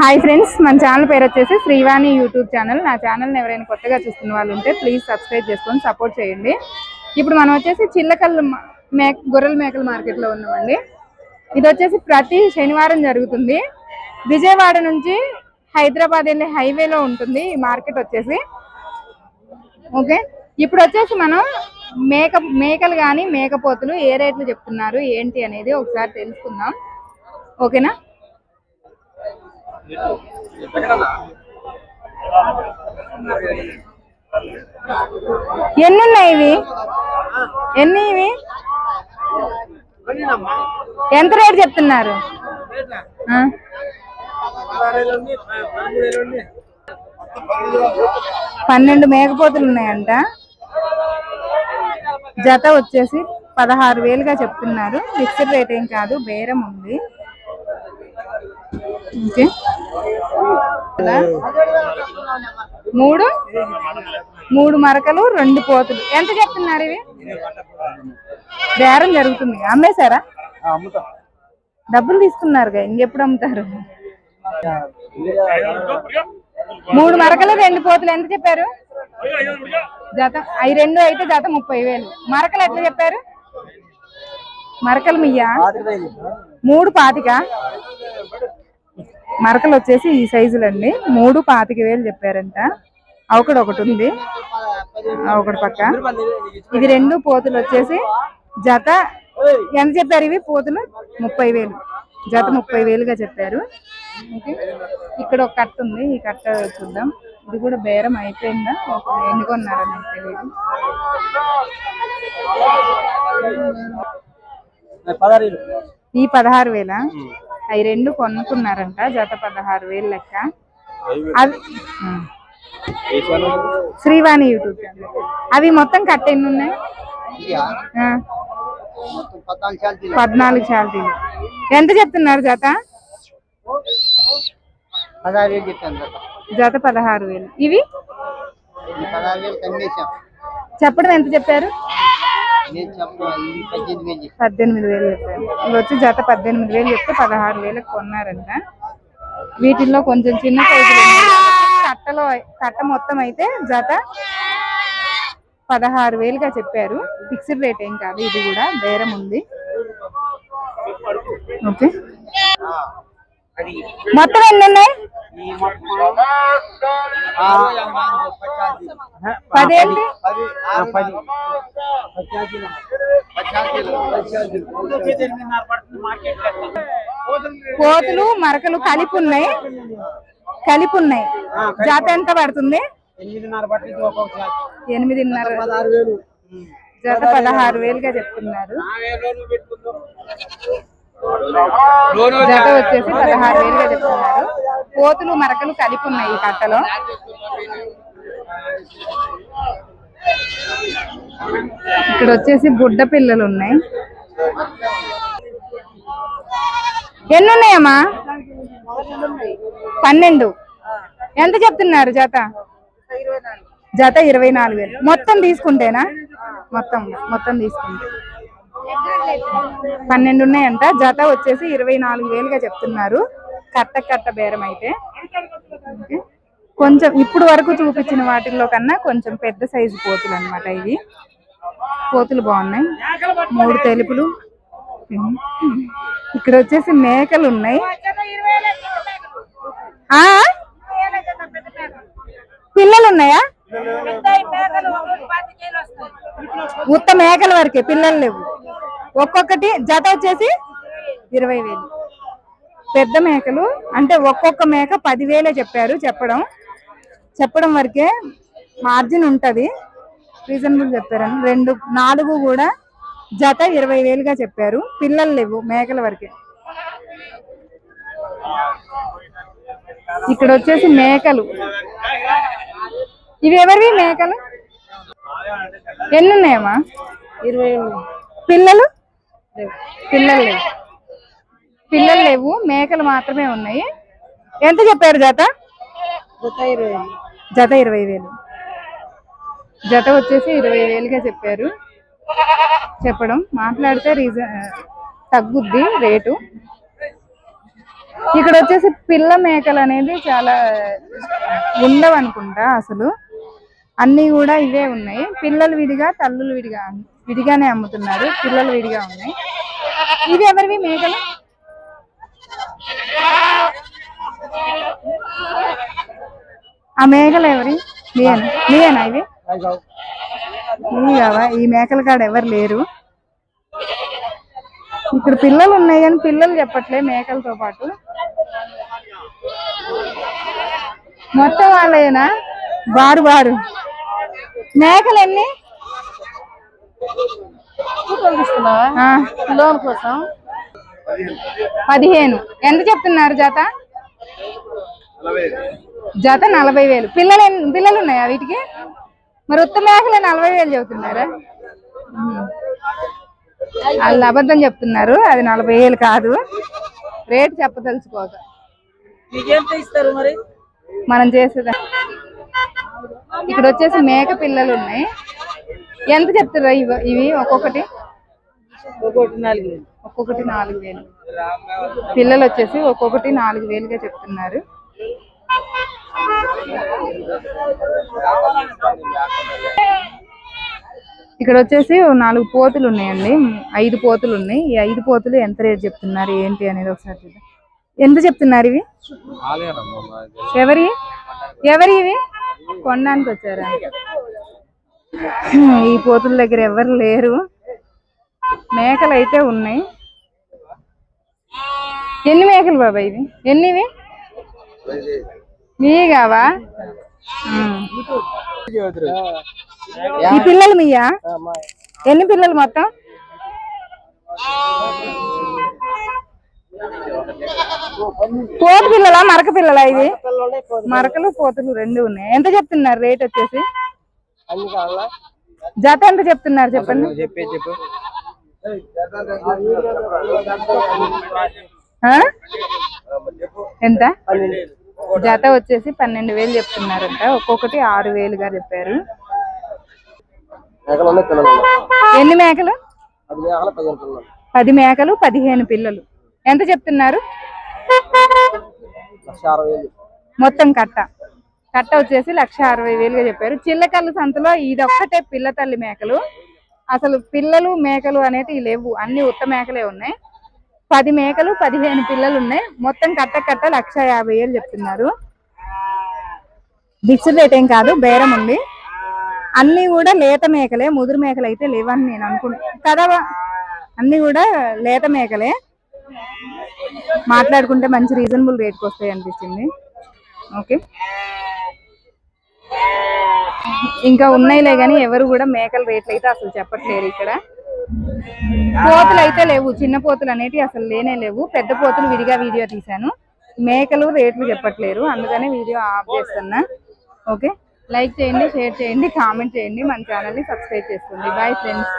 Hi friends మన channel పేరు వచ్చేసి శ్రీవాణి యూట్యూబ్ ఛానల్. నా ఛానల్ని ఎవరైనా కొత్తగా చూస్తున్న వాళ్ళు ఉంటే ప్లీజ్ సబ్స్క్రైబ్ చేసుకొని సపోర్ట్ చేయండి. ఇప్పుడు మనం వచ్చేసి చిల్లకల్లు మ- మే గొర్రెల మేకల మార్కెట్లో ఉన్నామండి. ఇది వచ్చేసి ప్రతి శనివారం జరుగుతుంది. విజయవాడ నుంచి హైదరాబాద్ వెళ్ళే హైవేలో ఉంటుంది ఈ మార్కెట్ వచ్చేసి. ఓకే? ఇప్పుడు వచ్చేసి మనం మేక మేకలు కానీ మేకపోతులు ఏ రేట్లు చెప్తున్నారు ఏంటి అనేది ఒకసారి తెలుసుకుందాం. ఓకేనా? ఎన్ని ఉన్నాయి ఇవి? ఎన్ని ఇవి? ఎంత రేట్ చెప్తున్నారు? ఆ? పన్నెండు మేకపోతులు ఉన్నాయంట. జత వచ్చేసి పదహారు వేలుగా చెప్తున్నారు. ఫిక్స్డ్ రేట్ ఏం కాదు బేరం ఉంది. ఓకే. మూడు? మూడు మరకలు రెండు పోతులు. ఎంత చెప్తున్నారు ఇవి? బేరం జరుగుతుంది. అమ్మేశారా? డబ్బులు తీసుకున్నారుగా. ఇంకెప్పుడు అమ్ముతారు? మూడు మరకలు రెండు పోతులు. ఎంత చెప్పారు? జత అవి రెండు అయితే జత ముప్పై వేలు. మరకలు ఎట్లా చెప్పారు? మరకలు మియ్యా? మూడు పాతిక? మరకలు వచ్చేసి ఈ సైజులండి మూడు పాతిక వేలు చెప్పారంట. ఒకటి ఒకటి ఉంది. ఒకటి పక్క. ఇది రెండు పోతులు వచ్చేసి జత ఎంత చెప్పారు ఇవి? పోతులు ముప్పై వేలు. జత ముప్పై వేలుగా చెప్పారు. ఇక్కడ ఒక కట్ట ఉంది. ఈ కట్ట చూద్దాం. ఇది కూడా బేరం అయిపోయిందా? ఒక ఎన్ని కొన్నారో నాకు తెలియదు ఈ పదహారు వేల? అవి రెండు కొనుక్కున్నారంట జత పదహారు వేలు లెక్క. అవి. Srivani YouTube channel. అవి మొత్తం కట్ట ఎన్ని ఉన్నాయి ఆ. పద్నాలుగు శాలరీలు ఎంత చెప్తున్నారు జత? జత. పదహారు వేలు. ఇవి? చెప్పడం ఎంత చెప్పారు? పద్దెనిమిది వేలు చెప్పారు. ఇవి వచ్చి జత పద్దెనిమిది వేలు చెప్తే పదహారు వేలకు కొన్నారంట. వీటిల్లో కొంచెం చిన్న సైజులు కట్టలో కట్ట మొత్తం అయితే జత పదహారు వేలుగా చెప్పారు. ఫిక్స్డ్ రేట్ ఏం కాదు ఇది కూడా బేరం ఉంది. ఓకే. మొత్తం ఎన్ని ఉన్నాయి పదేంటి? కోతులు మరకలు కలిపి ఉన్నాయి కలిపి. ఉన్నాయి జాత ఎంత పడుతుంది? ఎనిమిదిన్నర జత. పదహారు వేలుగా చెప్తున్నారు. జత వచ్చేసి పదహారు వేలుగా చెప్తున్నారు. కోతులు మరకలు కలిపి ఉన్నాయి ఈ కట్టలో. ఇక్కడ వచ్చేసి బుడ్డ పిల్లలు ఉన్నాయి. ఎన్ని ఉన్నాయమ్మా? పన్నెండు. ఎంత చెప్తున్నారు జత? జత ఇరవై నాలుగు వేలు. మొత్తం తీసుకుంటేనా? మొత్తం మొత్తం తీసుకుంటే. పన్నెండు ఉన్నాయంట జత వచ్చేసి ఇరవై నాలుగు వేలుగా చెప్తున్నారు. కట్ట కట్ట బేరం అయితే. కొంచెం ఇప్పుడు వరకు చూపించిన వాటిల్లో కన్నా కొంచెం పెద్ద సైజు పోతులు అన్నమాట ఇవి. పోతులు బాగున్నాయి. మూడు తెలుపులు. ఇక్కడ వచ్చేసి మేకలు ఉన్నాయి. ఆ? పిల్లలు ఉన్నాయా? ఉత్త మేకల వరకే పిల్లలు లేవు. ఒక్కొక్కటి జత వచ్చేసి ఇరవై వేలు. పెద్ద మేకలు అంటే ఒక్కొక్క మేక పదివేలే చెప్పారు చెప్పడం. చెప్పడం వరకే మార్జిన్ ఉంటది. రీజనబుల్ చెప్పారని రెండు నాలుగు కూడా జత ఇరవై వేలుగా చెప్పారు. పిల్లలు లేవు మేకల వరకే. ఇక్కడ వచ్చేసి మేకలు. ఇవి ఎవరివి మేకలు? ఎన్ని ఉన్నాయమ్మా? ఇరవై పిల్లలు? పిల్లలు లేవు. పిల్లలు లేవు. మేకలు మాత్రమే ఉన్నాయి. ఎంత చెప్పారు జత? జత ఇరవై వేలు. జత వచ్చేసి ఇరవై వేలుగా చెప్పారు. చెప్పడం. మాట్లాడితే రీజన్ తగ్గుద్ది రేటు. ఇక్కడ వచ్చేసి పిల్ల మేకలు అనేది చాలా ఉండవు అనుకుంటా అసలు. అన్ని కూడా ఇవే ఉన్నాయి. పిల్లలు విడిగా తల్లులు విడిగా విడిగానే అమ్ముతున్నారు. పిల్లలు విడిగా ఉన్నాయి. ఇవి ఎవరివి? మేకలు? ఆ మేకలు ఎవరి? మీయేనా? మీయేనా ఇవి? కావా ఈ మేకల కాడ ఎవరు లేరు. ఇక్కడ పిల్లలు ఉన్నాయి కానీ పిల్లలు చెప్పట్లే మేకలతో పాటు. మొత్తం వాళ్ళేనా బారు బారు. మేకలు ఎన్ని లోన్ కోసం? పదిహేను. ఎంత చెప్తున్నారు జత? జత నలభై వేలు. పిల్లలు పిల్లలు ఉన్నాయా వీటికి? మరి ఉత్త మేకలే నలభై వేలు చెబుతున్నారా. వాళ్ళు అబద్ధం చెప్తున్నారు. అది నలభై వేలు కాదు. రేటు చెప్పదలుచుకోక. ఇస్తారు మరి? మనం చేసేదా? ఇక్కడ వచ్చేసి మేక పిల్లలు ఉన్నాయి. ఎంత చెప్తారా ఇవి? ఇవి ఒక్కొక్కటి? ఒకటి నాలుగు వేలు. ఒక్కొక్కటి నాలుగు వేలు. పిల్లలు వచ్చేసి ఒక్కొక్కటి నాలుగు వేలుగా చెప్తున్నారు. ఇక్కడ వచ్చేసి నాలుగు పోతులు ఉన్నాయండి. ఐదు పోతులు ఉన్నాయి. ఈ ఐదు పోతులు ఎంత రేట్ చెప్తున్నారు? ఏంటి అనేది ఒకసారి చూద్దాం. ఎంత చెప్తున్నారు ఇవి? ఎవరి? ఎవరి ఇవి? కొనడానికి వచ్చారా? ఈ పోతుల దగ్గర ఎవరు లేరు. మేకలు అయితే ఉన్నాయి. ఎన్ని మేకలు బాబా ఇవి? ఎన్ని ఇవి కావా ఈ పిల్లలు మీయా? ఎన్ని పిల్లలు మొత్తం? పోతు పిల్లలా మరక పిల్లలా ఇది? మరకలు పోతులు రెండు ఉన్నాయి. ఎంత చెప్తున్నారు రేట్ వచ్చేసి? అన్ని కావాలా? జత ఎంత చెప్తున్నారు చెప్పండి. చెప్పే చెప్పు? ఎంత? జత వచ్చేసి పన్నెండు వేలు చెప్తున్నారంట. ఒక్కొక్కటి ఆరు వేలుగా చెప్పారు. ఎన్ని మేకలు? పది మేకలు పదిహేను పిల్లలు. ఎంత చెప్తున్నారు? మొత్తం కట్ట. కట్ట వచ్చేసి లక్ష అరవై వేలుగా చెప్పారు. చిల్లకల్లు సంతలో ఇది ఒక్కటే పిల్ల తల్లి మేకలు. అసలు పిల్లలు మేకలు అనేటివి లేవు. అన్ని ఉత్త మేకలే ఉన్నాయి. పది మేకలు పదిహేను పిల్లలు ఉన్నాయి. మొత్తం కట్ట కట్ట లక్ష యాభై వేలు చెప్తున్నారు. ఫిక్స్డ్ రేట్ ఏం కాదు బేరం ఉంది. అన్ని కూడా లేత మేకలే ముదురు మేకలు అయితే లేవని నేను అనుకుంటున్నాను కదా అన్ని కూడా లేత మేకలే. మాట్లాడుకుంటే మంచి రీజనబుల్ రేట్కి వస్తాయి అనిపించింది ఓకే. ఇంకా ఉన్నాయిలే కానీ ఎవరు కూడా మేకల రేట్లు అయితే అసలు చెప్పట్లేరు ఇక్కడ. పోతులు అయితే లేవు చిన్న పోతులు అనేటివి అసలు లేనే లేవు. పెద్ద పోతులు విడిగా వీడియో తీశాను. మేకలు రేట్లు చెప్పట్లేరు అందుకనే వీడియో ఆఫ్ చేస్తున్నా. ఓకే? లైక్ చేయండి షేర్ చేయండి కామెంట్ చేయండి మన ఛానల్ని సబ్స్క్రైబ్ చేసుకోండి. Bye friends.